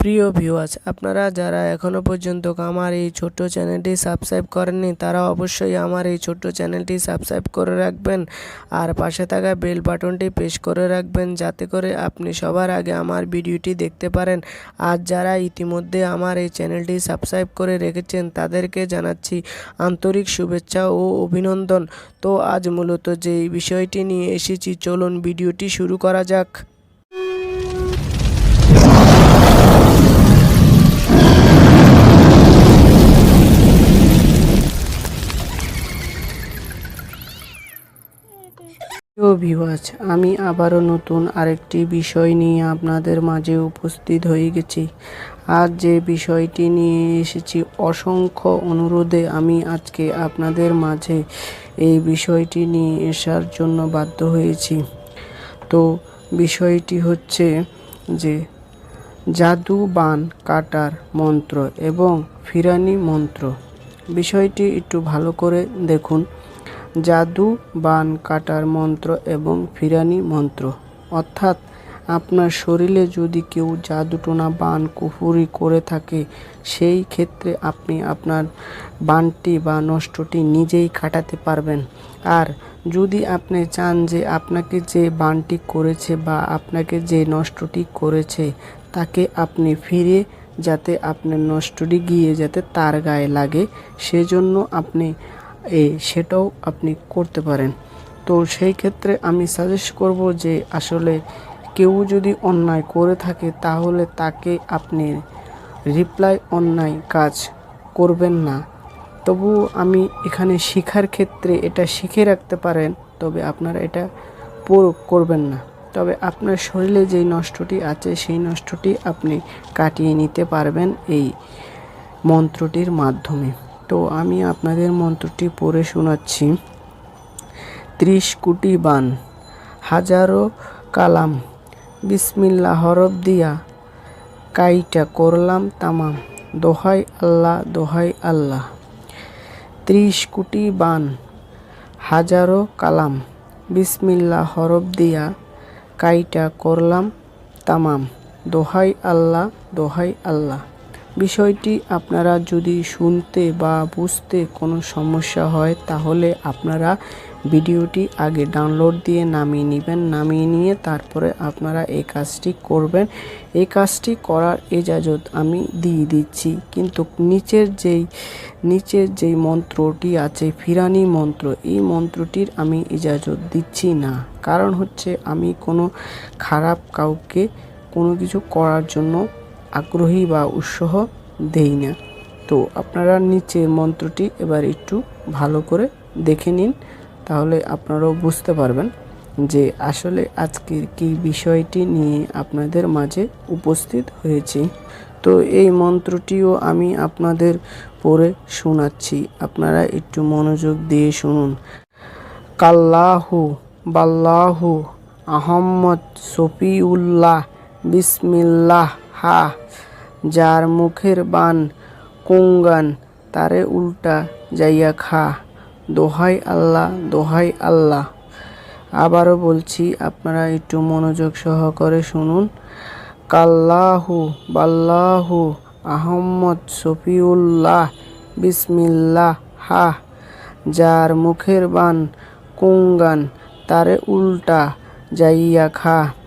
প্রিয় ভিউয়ার্স আপনারা যারা এখনও পর্যন্ত আমার এই ছোট্ট চ্যানেলটি সাবস্ক্রাইব করেননি, তারা অবশ্যই আমার এই ছোট্ট চ্যানেলটি সাবস্ক্রাইব করে রাখবেন আর পাশে থাকা বেল বাটনটি প্রেস করে রাখবেন যাতে করে আপনি সবার আগে আমার ভিডিওটি দেখতে পারেন। আর যারা ইতিমধ্যে আমার এই চ্যানেলটি সাবস্ক্রাইব করে রেখেছেন, তাদেরকে জানাচ্ছি আন্তরিক শুভেচ্ছা ও অভিনন্দন। তো আজ মূলত যেই বিষয়টি নিয়ে এসেছি, চলুন ভিডিওটি শুরু করা যাক। ভিউয়ার্স আমি আবারও নতুন আরেকটি বিষয় নিয়ে আপনাদের মাঝে উপস্থিত হয়ে গেছি। আজ যে বিষয়টি নিয়ে এসেছি, অসংখ্য অনুরোধে আমি আজকে আপনাদের মাঝে এই বিষয়টি নিয়ে আসার জন্য বাধ্য হয়েছি। তো বিষয়টি হচ্ছে যে জাদু বান কাটার মন্ত্র এবং ফিরানি মন্ত্র। বিষয়টি একটু ভালো করে দেখুন। জাদু, বান কাটার মন্ত্র এবং ফিরানি মন্ত্র। অর্থাৎ, আপনার শরীরে যদি কেউ জাদুটোনা বান কুফুরি করে থাকে, সেই ক্ষেত্রে আপনি আপনার বানটি বা নষ্টটি নিজেই কাটাতে পারবেন। আর যদি আপনি চান যে আপনাকে যে বানটি করেছে বা আপনাকে যে নষ্টটি করেছে, তাকে আপনি ফিরে যাতে আপনার নষ্টটি গিয়ে যাতে তার গায়ে লাগে, সেজন্য আপনি এ সেটাও আপনি করতে পারেন। তো সেই ক্ষেত্রে আমি সাজেস্ট করব যে আসলে কেউ যদি অন্যায় করে থাকে, তাহলে তাকে আপনি রিপ্লাই অন্যায় কাজ করবেন না। তবু আমি এখানে শেখার ক্ষেত্রে এটা শিখে রাখতে পারেন, তবে আপনারা এটা প্রয়োগ করবেন না। তবে আপনার শরীরে যেই নষ্টটি আছে, সেই নষ্টটি আপনি কাটিয়ে নিতে পারবেন এই মন্ত্রটির মাধ্যমে। তো আমি আপনাদের মন্ত্রটি পড়ে শোনাচ্ছি। ত্রিশ কোটি বান, হাজারো কালাম বিসমিল্লা হরফ দিয়া, কাইটা করলাম তামাম, দোহাই আল্লাহ দোহাই আল্লাহ। ত্রিশ কোটি বান, হাজারো কালাম বিসমিল্লা হরফ দিয়া, কাইটা করলাম তামাম, দোহাই আল্লাহ দোহাই আল্লাহ। বিষয়টি আপনারা যদি শুনতে বা বুঝতে কোনো সমস্যা হয়, তাহলে আপনারা ভিডিওটি আগে ডাউনলোড দিয়ে নামিয়ে নেবেন। নামিয়ে নিয়ে তারপরে আপনারা এই কাজটি করবেন। এই কাজটি করার এজাজত আমি দিয়ে দিচ্ছি। কিন্তু নিচের যেই নিচের যেই মন্ত্রটি আছে, ফিরানি মন্ত্র, এই মন্ত্রটির আমি ইজাজত দিচ্ছি না। কারণ হচ্ছে আমি কোনো খারাপ কাউকে কোনো কিছু করার জন্য আগ্রহী বা উৎসাহ দেই না। তো আপনারা নিচের মন্ত্রটি এবার একটু ভালো করে দেখে নিন, তাহলে আপনারাও বুঝতে পারবেন যে আসলে আজকের কি বিষয়টি নিয়ে আপনাদের মাঝে উপস্থিত হয়েছি। তো এই মন্ত্রটিও আমি আপনাদের পড়ে শোনাচ্ছি, আপনারা একটু মনোযোগ দিয়ে শুনুন। কাল্লাহু বাল্লাহু আহম্মদ শফিউল্লাহ বিসমিল্লাহ। হা, যার মুখের বান কুঙ্গান, তারে উল্টা যাইয়া খা। দোহাই আল্লাহ দোহাই আল্লাহ। আবারও বলছি, আপনারা একটু মনোযোগ সহকারে শুনুন। কাল্লাহু বাল্লাহু আহম্মদ শফিউল্লাহ, বিসমিল্লাহ, হা, যার মুখের বান কুঙ্গান, তারে উল্টা যাইয়া খা।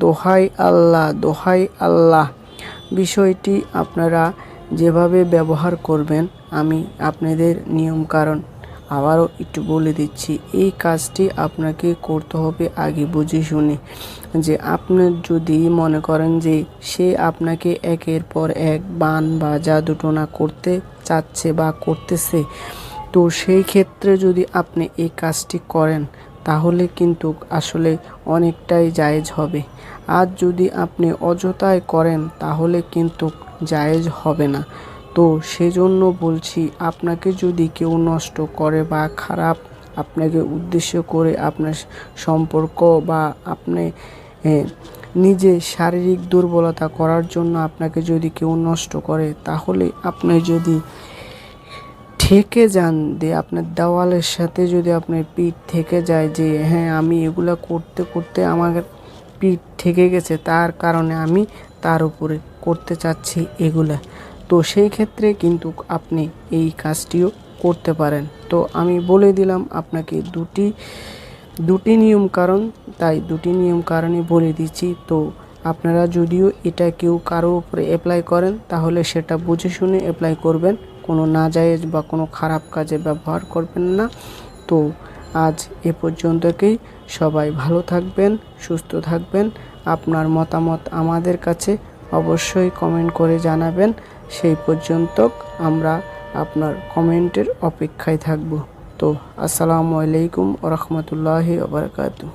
দোহাই আল্লাহ দোহাই আল্লাহ। বিষয়টি আপনারা যেভাবে ব্যবহার করবেন, আমি আপনাদের নিয়ম কারণ আবারও একটু বলে দিচ্ছি, এই কাজটি আপনাকে করতে হবে আগে বুঝে শুনে। যে আপনি যদি মনে করেন যে সে আপনাকে একের পর এক বান বা জাদুটোনা করতে চাচ্ছে বা করতেছে, তো সেই ক্ষেত্রে যদি আপনি এই কাজটি করেন তাহলে কিন্তু আসলে অনেকটাই জায়েজ হবে। আর যদি আপনি অযথায় করেন, তাহলে কিন্তু জায়েজ হবে না। তো সেজন্য বলছি, আপনাকে যদি কেউ নষ্ট করে বা খারাপ আপনাকে উদ্দেশ্য করে আপনার সম্পর্ক বা আপনি নিজে শারীরিক দুর্বলতা করার জন্য আপনাকে যদি কেউ নষ্ট করে, তাহলে আপনি যদি থেকে যান দিয়ে আপনার দেওয়ালের সাথে যদি আপনার পিঠ থেকে যায় যে হ্যাঁ আমি এগুলো করতে করতে আমার পিঠ থেকে গেছে, তার কারণে আমি তার উপরে করতে চাচ্ছি এগুলা। তো সেই ক্ষেত্রে কিন্তু আপনি এই কাজটিও করতে পারেন। তো আমি বলে দিলাম আপনাকে দুটি দুটি নিয়ম কারণ, তাই দুটি নিয়ম কারণে বলে দিচ্ছি। তো আপনারা যদিও এটা কেউ কারও উপরে অ্যাপ্লাই করেন, তাহলে সেটা বুঝে শুনে অ্যাপ্লাই করবেন। কোনো নাজায়েজ বা কোনো খারাপ কাজে ব্যবহার করবেন না। তো আজ এ পর্যন্তকেই সবাই ভালো থাকবেন, সুস্থ থাকবেন। আপনার মতামত আমাদের কাছে অবশ্যই কমেন্ট করে জানাবেন। সেই পর্যন্ত আমরা আপনার কমেন্টের অপেক্ষায় থাকব। তো আসসালামু আলাইকুম ওরহমতুল্লাহি ওবরাকাতু